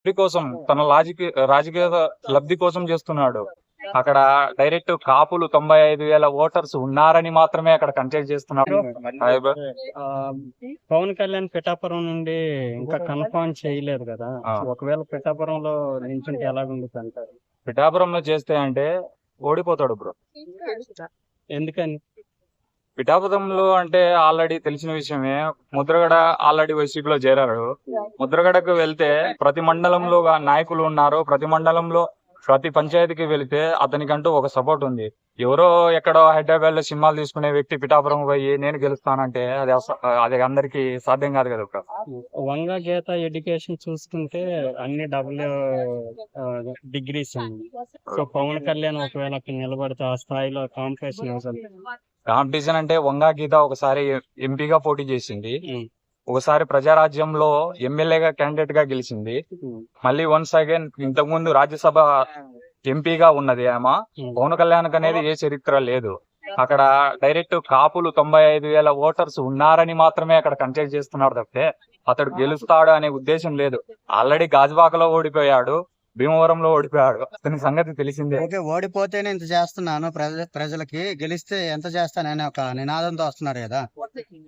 లబ్ధి కోసం తన రాజకీయ రాజకీయ లబ్ధి కోసం చేస్తున్నాడు. అక్కడ డైరెక్ట్ కాపులు తొంభై ఐదు వేల ఓటర్స్ ఉన్నారని మాత్రమే అక్కడ కంటెక్ట్. ఆ, పవన్ కళ్యాణ్ పిఠాపురం నుండి ఇంకా కన్ఫర్మ్ చేయలేదు కదా. ఒకవేళ పిఠాపురంలో నించుంటే ఎలాగుంటుంది అంటారు పిఠాపురంలో చేస్తే అంటే ఓడిపోతాడు బ్రో. ఎందుకని? పిఠాపురంలో అంటే ఆల్రెడీ తెలిసిన విషయమే ముద్రగడ ఆల్రెడీ వైసీపీలో చేరారు. ముద్రగడకు వెళ్తే ప్రతి మండలంలో నాయకులు ఉన్నారు. ప్రతి మండలంలో ప్రతి పంచాయతీకి వెళితే అతనికంటూ ఒక సపోర్ట్ ఉంది. ఎవరో ఎక్కడో హైదరాబాద్లో సినిమాలు తీసుకునే వ్యక్తి పిఠాపురం పోయి నేను గెలుస్తానంటే అది అది అందరికి సాధ్యం కాదు కదా వంగ గీత ఎడ్యుకేషన్ చూసుకుంటే అన్ని double degrees so Pawan Kalyan ఒకవేళ నిలబడితే ఆ స్థాయిలో కాంపిటీషన్ కాంపిటీషన్ అంటే వంగా గీత ఒకసారి ఎంపీగా పోటీ చేసింది. ఒకసారి ప్రజారాజ్యంలో ఎమ్మెల్యేగా క్యాండిడేట్గా గెలిచింది. మళ్ళీ వన్స్ అగైన్ ఇంతకు ముందు రాజ్యసభ ఎంపీగా ఉన్నది ఆమె. పవన్ కళ్యాణ్ అనేది ఏ చరిత్ర లేదు. అక్కడ డైరెక్ట్ కాపులు తొంభై ఐదు వేల ఓటర్స్ ఉన్నారని మాత్రమే అక్కడ కంటెక్ట్ చేస్తున్నాడు తప్పితే అతడు గెలుస్తాడు అనే ఉద్దేశం లేదు. ఆల్రెడీ గాజువాకలో ఓడిపోయాడు భీమవరంలో ఓడిపోయాడు. అతని సంగతి తెలిసిందే. ఓకే ఓడిపోతేనే ఇంత చేస్తున్నాను. ప్రజ ప్రజలకి గెలిస్తే ఎంత చేస్తానని ఒక నినాదంతో వస్తున్నారు కదా.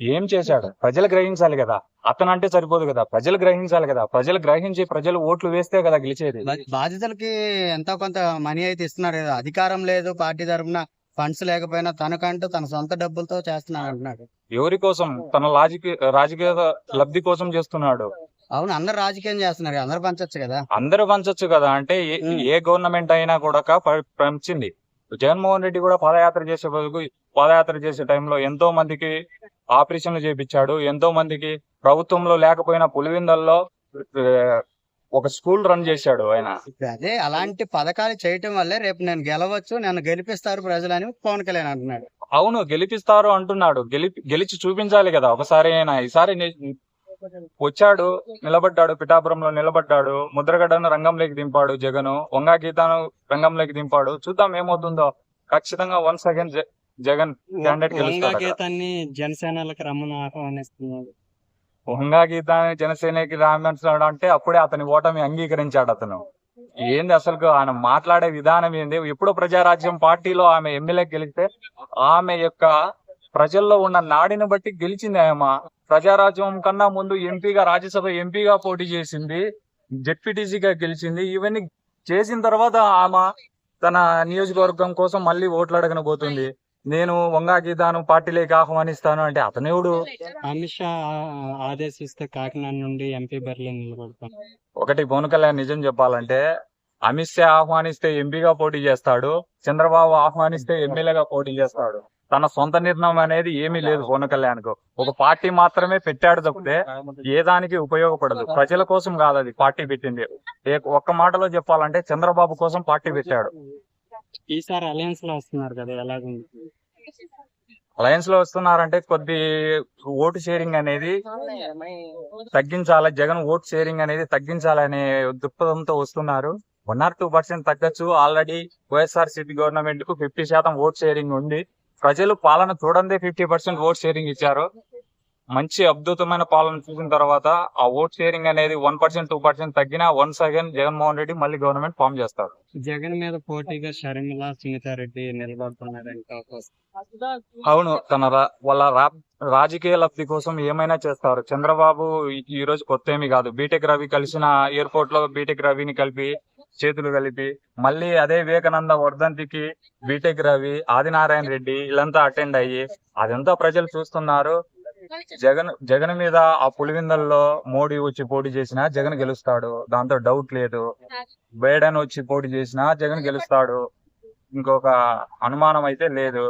ఏం చేశాడు? ప్రజలు గ్రహించాలి కదా. అతను అంటే సరిపోదు కదా. ప్రజలు గ్రహించాలి కదా. ప్రజలు గ్రహించి ప్రజలు ఓట్లు వేస్తే కదా గెలిచేది. బాధితులకి ఎంతో కొంత మనీ అయితే ఇస్తున్నారు కదా. అధికారం లేదు పార్టీ తరఫున ఫండ్స్ లేకపోయినా తనకంటూ తన సొంత డబ్బులతో చేస్తున్నాను అంటున్నాడు. ఎవరి కోసం? తన రాజకీయ రాజకీయ లబ్ధి కోసం చేస్తున్నాడు. అవును అందరు రాజకీయం చేస్తున్నారు అందరు పంచొచ్చు కదా. అందరూ పంచొచ్చు కదా. అంటే ఏ- గవర్నమెంట్ అయినా కూడా పంచింది. జగన్మోహన్ రెడ్డి కూడా పాదయాత్ర చేసే బదులు పాదయాత్ర చేసే టైంలో ఎంతో మందికి ఆపరేషన్లు చేపించాడు. ఎంతో మందికి ప్రభుత్వంలో లేకపోయినా పులివిందల్లో ఒక స్కూల్ రన్ చేశాడు ఆయన. అదే అలాంటి పథకాలు చేయటం వల్లే రేపు నేను గెలవచ్చు నన్ను గెలిపిస్తారు ప్రజలు అని పవన్ కళ్యాణ్ అంటున్నాడు. అవును గెలిపిస్తారు అంటున్నాడు. గెలిపి గెలిచి చూపించాలి కదా. ఒకసారి అయినా ఈసారి వచ్చాడు నిలబడ్డాడు పిఠాపురంలో నిలబడ్డాడు. ముద్రగడ్డను రంగంలోకి దింపాడు జగన్. వంగా గీతను రంగంలోకి దింపాడు. చూద్దాం ఏమవుతుందో. ఖచ్చితంగా వన్స్ అగైన్ జగన్. గీతాన్ని జనసేనలకు రమ్మని ఆహ్వానిస్తున్నారు వంగా గీత జనసేనకి రామేశ్వరం అంటే అప్పుడే అతని ఓటమి అంగీకరించాడు అతను. ఏంది అసలు ఆయన మాట్లాడే విధానం ఏంది? ఎప్పుడో ప్రజారాజ్యం పార్టీలో ఆమె ఎమ్మెల్యే గెలిస్తే ఆమె యొక్క ప్రజల్లో ఉన్న నాడిని బట్టి గెలిచింది ఆమె. ప్రజారాజ్యం కన్నా ముందు ఎంపీగా రాజ్యసభ ఎంపీగా పోటీ చేసింది. జెడ్పీటీసీగా గెలిచింది. ఇవన్నీ చేసిన తర్వాత ఆమె తన నియోజకవర్గం కోసం మళ్ళీ ఓట్లు అడగనబోతుంది. నేను వంగా గీతాను పార్టీలోకి ఆహ్వానిస్తాను అంటే అతనేవుడు అమిత్ షా ఆదేశిస్తే కాకినాడ నుండి ఎంపీ బరిలో నిలబడతాం ఒకటి పవన్ కళ్యాణ్ నిజం చెప్పాలంటే అమిత్ షా ఆహ్వానిస్తే ఎంపీగా పోటీ చేస్తాడు చంద్రబాబు ఆహ్వానిస్తే ఎమ్మెల్యేగా పోటీ చేస్తాడు. తన సొంత నిర్ణయం అనేది ఏమీ లేదు పవన్ కళ్యాణ్కు ఒక పార్టీ మాత్రమే పెట్టాడు తప్పితే ఏ దానికి ఉపయోగపడదు. ప్రజల కోసం కాదు అది పార్టీ పెట్టింది. ఒక్క మాటలో చెప్పాలంటే చంద్రబాబు కోసం పార్టీ పెట్టాడు. ఈసారి అలయన్స్లో వస్తున్నారు కదా ఎలాగుంది? అలయన్స్లో వస్తున్నారంటే కొద్ది ఓటు షేరింగ్ అనేది తగ్గించాలి. జగన్ ఓట్ షేరింగ్ అనేది తగ్గించాలనే దృక్పథంతో వస్తున్నారు. వన్ ఆర్ టూ పర్సెంట్ తగ్గచ్చు. ఆల్రెడీ వైఎస్ఆర్ సిపి గవర్నమెంట్కు ఫిఫ్టీ శాతం ఓట్ షేరింగ్ ఉంది. ప్రజలు పాలన చూడందే ఫిఫ్టీ పర్సెంట్ ఓట్ షేరింగ్ ఇచ్చారు. మంచి అద్భుతమైన పాలన చూసిన తర్వాత ఆ ఓట్ షేరింగ్ అనేది వన్ పర్సెంట్ టూ పర్సెంట్ తగ్గినా వన్స్ అగైన్ జగన్మోహన్ రెడ్డి మళ్ళీ గవర్నమెంట్ ఫామ్ చేస్తారు జగన్ మీద పోటీగా షర్మిల సునీతారెడ్డి వస్తుంది. అవును తన వాళ్ళ రాజకీయ లబ్ధి కోసం ఏమైనా చేస్తారు. చంద్రబాబు ఈ- ఈ రోజు కొత్త ఏమి కాదు. బీటెక్ రవి కలిసిన ఎయిర్పోర్ట్లో బీటెక్ రవిని కలిపి చేతులు కలిపి మళ్ళీ అదే వివేకానంద వర్ధంతికి బీటెక్ రవి ఆదినారాయణ రెడ్డి వీళ్ళంతా అటెండ్ అయ్యి అదంతా ప్రజలు చూస్తున్నారు. జగన్ జగన్ మీద ఆ పులివిందల్లో మోడీ వచ్చి పోటీ చేసినా జగన్ గెలుస్తాడు. దాంతో డౌట్ లేదు. బైడెన్ వచ్చి పోటీ చేసినా జగన్ గెలుస్తాడు. ఇంకొక అనుమానం అయితే లేదు.